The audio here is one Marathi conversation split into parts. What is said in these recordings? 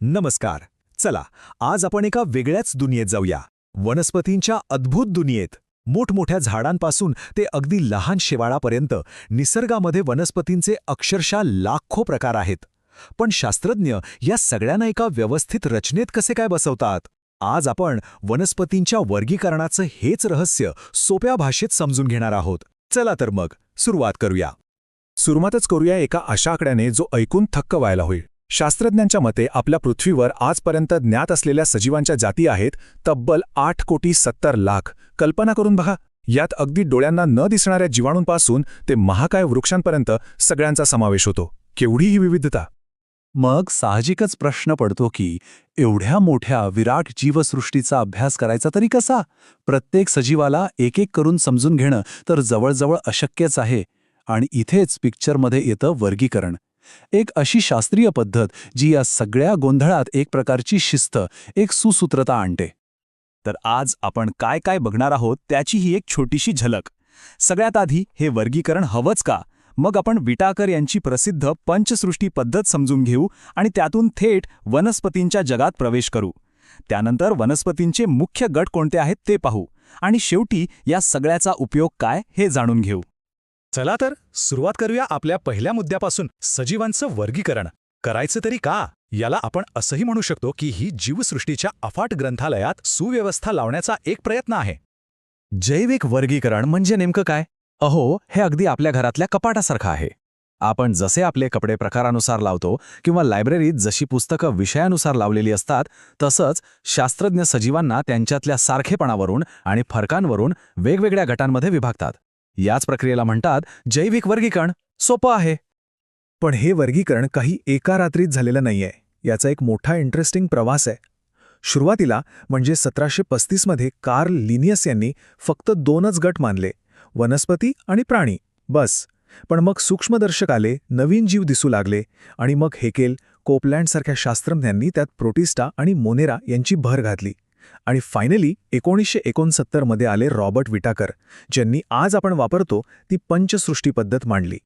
नमस्कार. चला आज आपण एका वेगळ्याच दुनियेत जाऊया. वनस्पतींच्या अद्भुत दुनियेत. मोठमोठ्या झाडांपासून ते अगदी लहान शेवाळापर्यंत निसर्गामध्ये वनस्पतींचे अक्षरशः लाखो प्रकार आहेत. पण शास्त्रज्ञ या सगळ्यांना एका व्यवस्थित रचनेत कसे काय बसवतात? आज आपण वनस्पतींच्या वर्गीकरणाचं हेच रहस्य सोप्या भाषेत समजून घेणार आहोत. चला तर मग सुरुवात करूया. सुरुवातच करूया एका अशा आकड्याने जो ऐकून थक्क व्हायला होईल. शास्त्रज्ञांच्या मते आपल्या पृथ्वीवर आजपर्यंत ज्ञात असलेल्या सजीवांच्या जाती आहेत तब्बल आठ कोटी सत्तर लाख. कल्पना करून बघा यात अगदी डोळ्यांना न दिसणाऱ्या जीवाणूंपासून ते महाकाय वृक्षांपर्यंत सगळ्यांचा समावेश होतो. केवढी ही विविधता? मग साहजिकच प्रश्न पडतो की एवढ्या मोठ्या विराट जीवसृष्टीचा अभ्यास करायचा तरी कसा? प्रत्येक सजीवाला एक एक करून समजून घेणं तर जवळजवळ अशक्यच आहे. आणि इथेच पिक्चरमध्ये येतं वर्गीकरण. एक अशी शास्त्रीय पद्धत जी या सगळ्या गोंधळात एक प्रकारची शिस्त एक सुसूत्रता आणते. तर आज आपण काय काय बघणार आहोत त्याची ही एक छोटीशी झलक. सगळ्यात आधी हे वर्गीकरण हवंच का? मग आपण विटाकर यांची प्रसिद्ध पंचसृष्टी पद्धत समजून घेऊ आणि त्यातून थेट वनस्पतींच्या जगात प्रवेश करू. त्यानंतर वनस्पतींचे मुख्य गट कोणते आहेत ते पाहू आणि शेवटी या सगळ्याचा उपयोग काय हे जाणून घेऊ. चला तर सुरुवात करूया आपल्या पहिल्या मुद्द्यापासून सजीवांचं वर्गीकरण. करायचं तरी का? याला आपण असंही म्हणू शकतो की ही जीवसृष्टीच्या अफाट ग्रंथालयात सुव्यवस्था लावण्याचा एक प्रयत्न आहे. जैविक वर्गीकरण म्हणजे नेमकं काय? अहो हे अगदी आपल्या घरातल्या कपाटासारखं आहे. आपण जसे आपले कपडे प्रकारानुसार लावतो किंवा लायब्ररीत जशी पुस्तकं विषयानुसार लावलेली असतात तसंच शास्त्रज्ञ सजीवांना त्यांच्यातल्या सारखेपणावरून आणि फरकांवरून वेगवेगळ्या गटांमध्ये विभागतात. याच प्रक्रियेला म्हणतात जैविक वर्गीकरण. सोपं आहे. पण हे वर्गीकरण काही एका रात्रीत झालेलं नाहीये. याचा एक मोठा इंटरेस्टिंग प्रवास आहे. सुरुवातीला म्हणजे सतराशे पस्तीसमध्ये कार्ल लिनियस यांनी फक्त दोनच गट मानले. वनस्पती आणि प्राणी. बस. पण मग सूक्ष्मदर्शक आले नवीन जीव दिसू लागले आणि मग हेकेल कोपलँडसारख्या शास्त्रज्ञांनी त्यात प्रोटिस्टा आणि मोनेरा यांची भर घातली. आणि फायनली एकोणीसशे एकोणसत्तरमध्ये आले रॉबर्ट विटाकर ज्यांनी आज आपण वापरतो ती पंचसृष्टी पद्धत मांडली.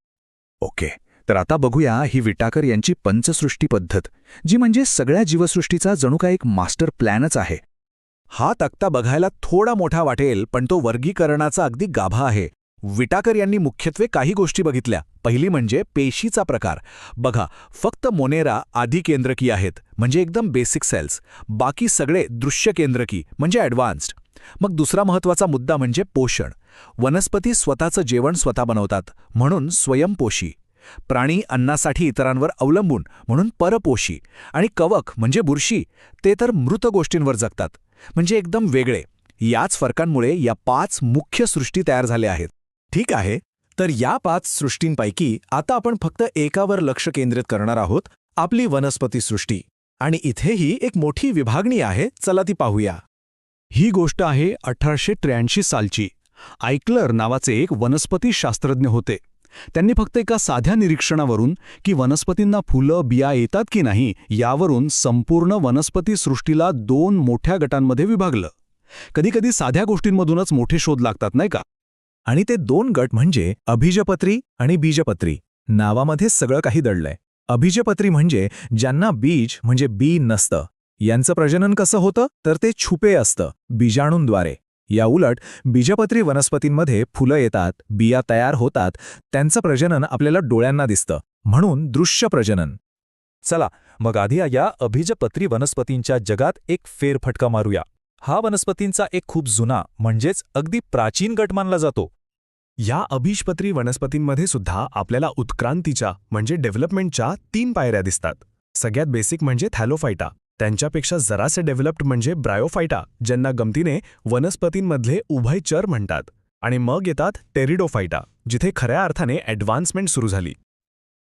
ओके तर आता बघूया ही विटाकर यांची पंचसृष्टी पद्धत जी म्हणजे सगळ्या जीवसृष्टीचा जणू का एक मास्टर प्लॅनच आहे. हा तक्ता बघायला थोडा मोठा वाटेल पण तो वर्गीकरणाचा अगदी गाभा आहे. विटाकर यांनी मुख्यत्वे काही गोष्टी बघितल्या. पहिली म्हणजे पेशीचा प्रकार. बघा फक्त मोनेरा आधी केंद्रकी आहेत म्हणजे एकदम बेसिक सेल्स बाकी सगळे दृश्य केंद्रकी म्हणजे ॲडव्हान्स्ड मग दुसरा महत्त्वाचा मुद्दा म्हणजे पोषण. वनस्पती स्वतःचं जेवण स्वतः बनवतात म्हणून स्वयंपोषी. प्राणी अन्नासाठी इतरांवर अवलंबून म्हणून परपोषी. आणि कवक म्हणजे बुरशी ते तर मृत गोष्टींवर जगतात. म्हणजे एकदम वेगळे. याच फरकांमुळे या पाच मुख्य सृष्टी तयार झाल्या आहेत. ठीक आहे. तर या पाच सृष्टींपैकी आता आपण फक्त एकावर लक्ष केंद्रित करणार आहोत आपली वनस्पती सृष्टी. आणि इथेही एक मोठी विभागणी आहे चला ती पाहूया. ही गोष्ट आहे अठराशे त्र्याऐंशी सालची. आयक्लर नावाचे एक वनस्पती शास्त्रज्ञ होते. त्यांनी फक्त एका साध्या निरीक्षणावरून की वनस्पतींना फुलं बिया येतात की नाही यावरून संपूर्ण वनस्पती सृष्टीला दोन मोठ्या गटांमध्ये विभागलं. कधीकधी साध्या गोष्टींमधूनच मोठे शोध लागतात नाही का? आणि ते दोन गट म्हणजे अभिजपत्री आणि बीजपत्री. नावामध्ये सगळं काही दडलंय. अभिजपत्री म्हणजे ज्यांना बीज म्हणजे बी नसतं. यांचं प्रजनन कसं होतं? तर ते छुपे असतं बीजाणूंद्वारे. याउलट बीजपत्री वनस्पतींमध्ये फुलं येतात बिया तयार होतात त्यांचं प्रजनन आपल्याला डोळ्यांना दिसतं. म्हणून दृश्य प्रजनन. चला मग आधी या अभिजपत्री वनस्पतींच्या जगात एक फेरफटका मारूया. हा वनस्पतींचा एक खूप जुना म्हणजेच अगदी प्राचीन गट मानला जातो. या अभिजपत्री वनस्पतींमध्ये सुद्धा आपल्याला उत्क्रांतीच्या म्हणजे डेव्हलपमेंटच्या तीन पायऱ्या दिसतात. सगळ्यात बेसिक म्हणजे थॅलोफायटा त्यांच्यापेक्षा जरासे डेव्हलप्ड म्हणजे ब्रायोफायटा ज्यांना गमतीने वनस्पतींमधले उभयचर म्हणतात. आणि मग येतात टेरिडोफायटा जिथे खऱ्या अर्थाने ॲडव्हान्समेंट सुरू झाली.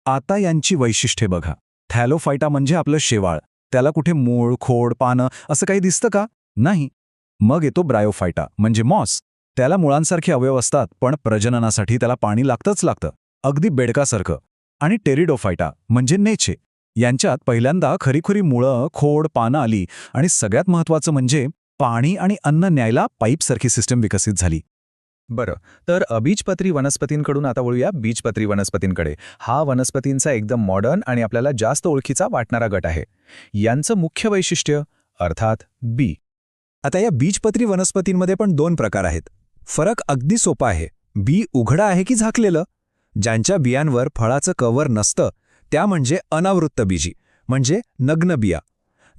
आता यांची वैशिष्ट्ये बघा. थॅलोफायटा म्हणजे आपलं शेवाळ. त्याला कुठे मूळ खोड पानं असं काही दिसतं का? नाही मग येतो ब्रायोफायटा म्हणजे मॉस. त्याला मुळांसारखे अवयव असतात पण प्रजननासाठी त्याला पाणी लागतंच लागतं. अगदी बेडकासारखं. आणि टेरिडोफायटा म्हणजे नेचे. यांच्यात पहिल्यांदा खरीखुरी मुळं खोड पानं आली आणि सगळ्यात महत्त्वाचं म्हणजे पाणी आणि अन्न न्यायला पाईपसारखी सिस्टम विकसित झाली. बरं तर अबीजपत्री वनस्पतींकडून आता वळूया बीजपत्री वनस्पतींकडे. हा वनस्पतींचा एकदम मॉडर्न आणि आपल्याला जास्त ओळखीचा वाटणारा गट आहे. यांचं मुख्य वैशिष्ट्य अर्थात बी. आता या बीजपत्री वनस्पतींमध्ये पण दोन प्रकार आहेत. फरक अगदी सोपा आहे. बी उघडं आहे की झाकलेलं? ज्यांच्या बियांवर फळाचं कवर नसतं त्या म्हणजे अनावृत्त बीजी म्हणजे नग्न बिया.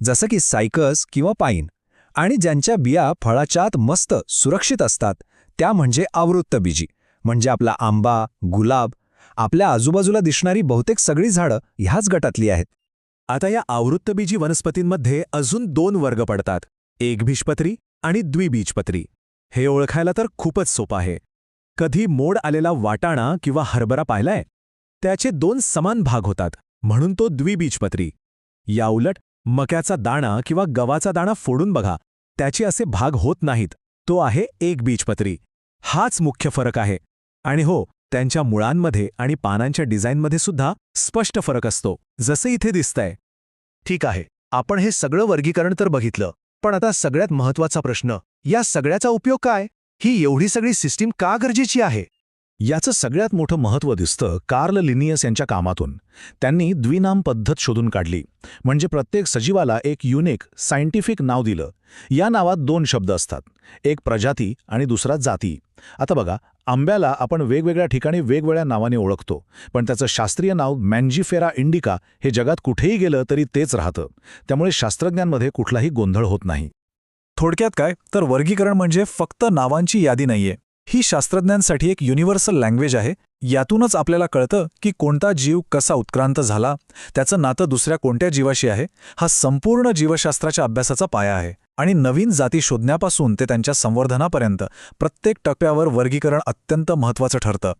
जसं की सायकस किंवा पाईन आणि ज्यांच्या बिया फळाच्या आत मस्त सुरक्षित असतात त्या म्हणजे आवृत्त बीजी म्हणजे आपला आंबा गुलाब आपल्या आजूबाजूला दिसणारी बहुतेक सगळी झाडं ह्याच गटातली आहेत. आता या आवृत्तबीजी वनस्पतींमध्ये अजून दोन वर्ग पडतात. एकबीजपत्री आणि द्विबीजपत्री हे ओळखायला तर खूपच सोपं आहे. कधी मोड आलेला वाटाणा किंवा हरभरा पाहिलाय? त्याचे दोन समान भाग होतात म्हणून तो द्विबीजपत्री याउलट मक्याचा दाणा किंवा गव्हाचा दाणा फोडून बघा त्याचे असे भाग होत नाहीत. तो आहे एकबीजपत्री हाच मुख्य फरक आहे. आणि हो त्यांच्या मुळांमध्ये आणि पानांच्या डिझाईनमध्ये सुद्धा स्पष्ट फरक असतो जसे इथे दिसतंय. ठीक आहे आपण हे सगळं वर्गीकरण तर बघितलं. पण आता सगळ्यात महत्त्वाचा प्रश्न या सगळ्याचा उपयोग काय? ही एवढी सगळी सिस्टीम का गरजेची आहे? याचं सगळ्यात मोठं महत्त्व दिसतं कार्ल लिनियस यांच्या कामातून. त्यांनी द्विनाम पद्धत शोधून काढली. म्हणजे प्रत्येक सजीवाला एक युनिक सायंटिफिक नाव दिलं. या नावात दोन शब्द असतात. एक प्रजाती आणि दुसरा जाती. आता बघा आंब्याला आपण वेगवेगळ्या ठिकाणी वेगवेगळ्या नावाने ओळखतो. पण त्याचं शास्त्रीय नाव मॅन्जिफेरा इंडिका हे जगात कुठेही गेलं तरी तेच राहतं. त्यामुळे शास्त्रज्ञांमध्ये कुठलाही गोंधळ होत नाही. थोडक्यात काय? तर वर्गीकरण म्हणजे फक्त नावांची यादी नाहीये. ही शास्त्रज्ञांसाठी एक युनिव्हर्सल लँग्वेज आहे. यातूनच आपल्याला कळतं की कोणता जीव कसा उत्क्रांत झाला त्याचं नातं दुसऱ्या कोणत्या जीवाशी आहे हा संपूर्ण जीवशास्त्राच्या अभ्यासाचा पाया आहे. आणि नवीन जाती शोधण्यापासून ते त्यांच्या संवर्धनापर्यंत प्रत्येक टप्प्यावर वर्गीकरण अत्यंत महत्त्वाचं ठरतं.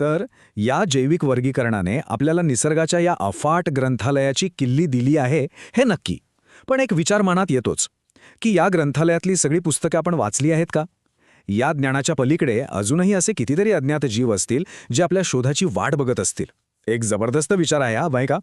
तर या जैविक वर्गीकरणाने आपल्याला निसर्गाच्या या अफाट ग्रंथालयाची किल्ली दिली आहे हे नक्की. पण एक विचार मनात येतोच की या ग्रंथालयातली सगळी पुस्तकं आपण वाचली आहेत का? या ज्ञानाच्या पलीकडे अजूनही असे कितीतरी अज्ञात जीव असतील जे आपल्या शोधाची वाट बघत असतील. एक जबरदस्त विचार आहे हा बाय का?